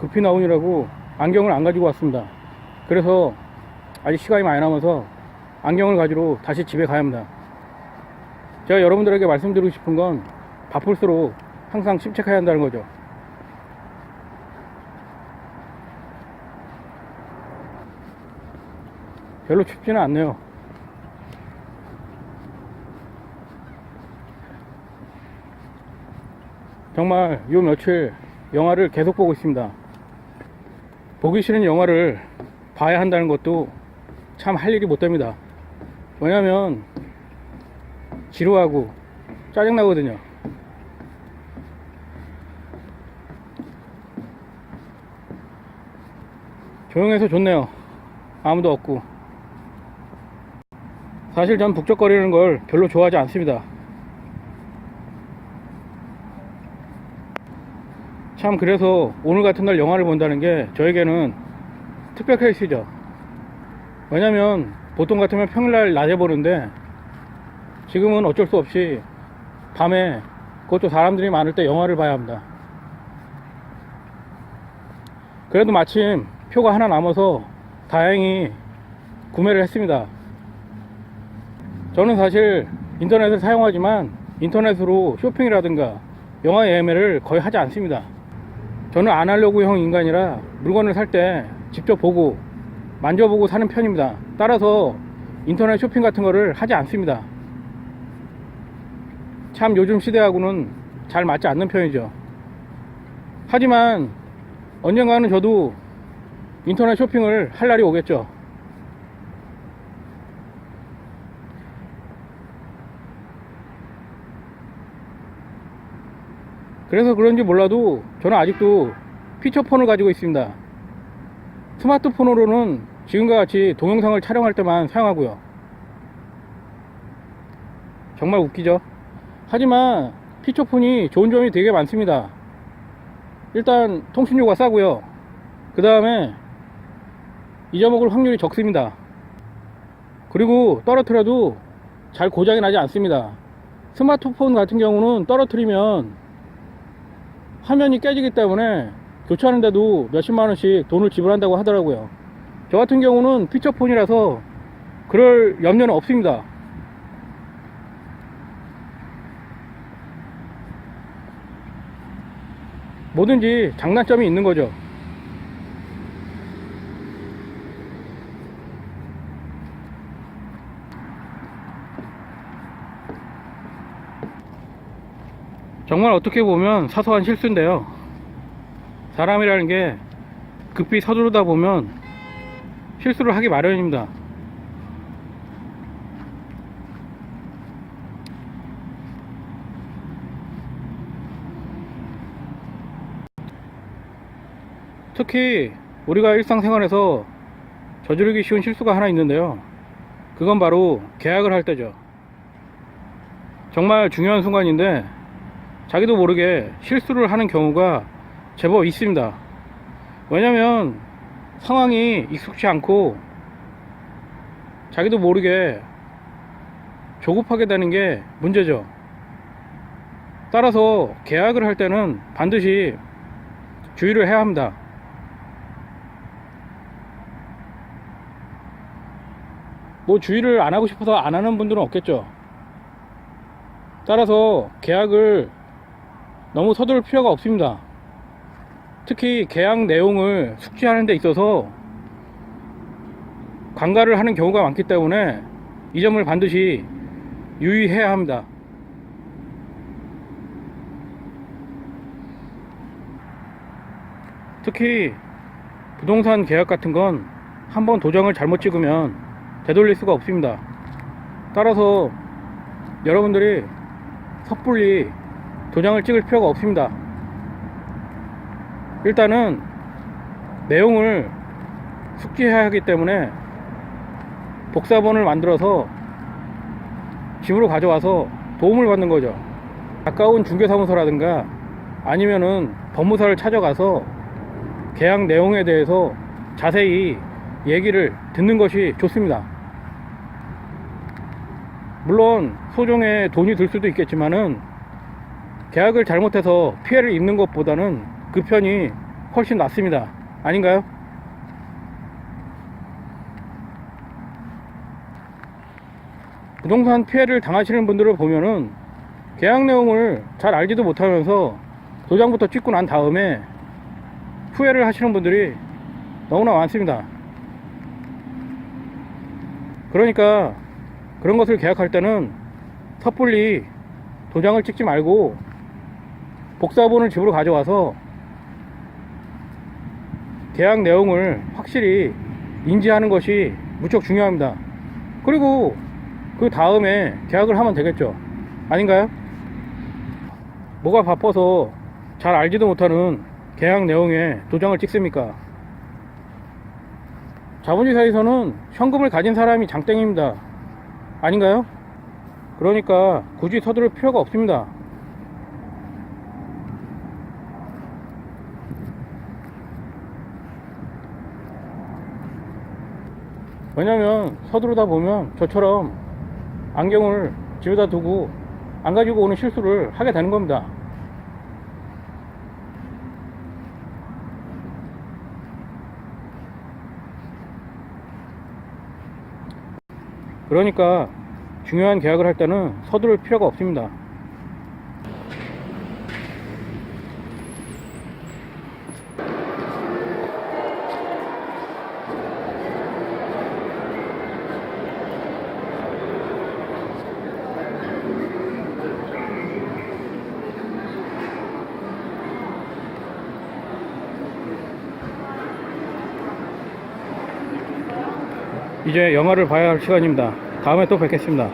급히 나오느라고 안경을 안 가지고 왔습니다. 그래서 아직 시간이 많이 남아서 안경을 가지러 다시 집에 가야 합니다. 제가 여러분들에게 말씀드리고 싶은 건 바쁠수록 항상 침착해야 한다는 거죠. 별로 춥지는 않네요. 정말 요 며칠 영화를 계속 보고 있습니다. 보기 싫은 영화를 봐야 한다는 것도 참 할 일이 못 됩니다. 왜냐면 지루하고 짜증나거든요. 조용해서 좋네요. 아무도 없고. 사실 전 북적거리는 걸 별로 좋아하지 않습니다. 참 그래서 오늘 같은 날 영화를 본다는 게 저에게는 특별 케이스죠. 왜냐면 보통 같으면 평일날 낮에 보는데 지금은 어쩔 수 없이 밤에 그것도 사람들이 많을 때 영화를 봐야 합니다. 그래도 마침 표가 하나 남아서 다행히 구매를 했습니다. 저는 사실 인터넷을 사용하지만 인터넷으로 쇼핑이라든가 영화 예매를 거의 하지 않습니다. 저는 아날로그형 인간이라 물건을 살 때 직접 보고 만져보고 사는 편입니다. 따라서 인터넷 쇼핑 같은 거를 하지 않습니다. 참 요즘 시대하고는 잘 맞지 않는 편이죠. 하지만 언젠가는 저도 인터넷 쇼핑을 할 날이 오겠죠. 그래서 그런지 몰라도 저는 아직도 피처폰을 가지고 있습니다. 스마트폰으로는 지금과 같이 동영상을 촬영할 때만 사용하고요. 정말 웃기죠? 하지만 피처폰이 좋은 점이 되게 많습니다. 일단 통신료가 싸고요. 그 다음에 잊어먹을 확률이 적습니다. 그리고 떨어뜨려도 잘 고장이 나지 않습니다. 스마트폰 같은 경우는 떨어뜨리면 화면이 깨지기 때문에 교체하는데도 몇십만 원씩 돈을 지불한다고 하더라고요. 저 같은 경우는 피처폰이라서 그럴 염려는 없습니다. 뭐든지 장단점이 있는 거죠. 정말 어떻게 보면 사소한 실수인데요. 사람이라는 게 급히 서두르다 보면 실수를 하기 마련입니다. 특히 우리가 일상생활에서 저지르기 쉬운 실수가 하나 있는데요. 그건 바로 계약을 할 때죠. 정말 중요한 순간인데 자기도 모르게 실수를 하는 경우가 제법 있습니다. 왜냐면 상황이 익숙치 않고 자기도 모르게 조급하게 되는 게 문제죠. 따라서 계약을 할 때는 반드시 주의를 해야 합니다. 뭐 주의를 안 하고 싶어서 안 하는 분들은 없겠죠. 따라서 계약을 너무 서두를 필요가 없습니다. 특히 계약 내용을 숙지하는 데 있어서 관가를 하는 경우가 많기 때문에 이 점을 반드시 유의해야 합니다. 특히 부동산 계약 같은 건 한번 도장을 잘못 찍으면 되돌릴 수가 없습니다. 따라서 여러분들이 섣불리 도장을 찍을 필요가 없습니다. 일단은 내용을 숙지해야 하기 때문에 복사본을 만들어서 집으로 가져와서 도움을 받는 거죠. 가까운 중개사무소라든가 아니면은 법무사를 찾아가서 계약 내용에 대해서 자세히 얘기를 듣는 것이 좋습니다. 물론 소송에 돈이 들 수도 있겠지만은 계약을 잘못해서 피해를 입는 것보다는 그 편이 훨씬 낫습니다. 아닌가요? 부동산 피해를 당하시는 분들을 보면은 계약 내용을 잘 알지도 못하면서 도장부터 찍고 난 다음에 후회를 하시는 분들이 너무나 많습니다. 그러니까 그런 것을 계약할 때는 섣불리 도장을 찍지 말고 복사본을 집으로 가져와서 계약 내용을 확실히 인지하는 것이 무척 중요합니다. 그리고 그 다음에 계약을 하면 되겠죠. 아닌가요? 뭐가 바빠서 잘 알지도 못하는 계약 내용에 도장을 찍습니까? 자본주의사에서는 현금을 가진 사람이 장땡입니다. 아닌가요? 그러니까 굳이 서두를 필요가 없습니다. 왜냐면 서두르다 보면 저처럼 안경을 집에다 두고 안 가지고 오는 실수를 하게 되는 겁니다. 그러니까 중요한 계약을 할 때는 서두를 필요가 없습니다. 이제 영화를 봐야 할 시간입니다. 다음에 또 뵙겠습니다.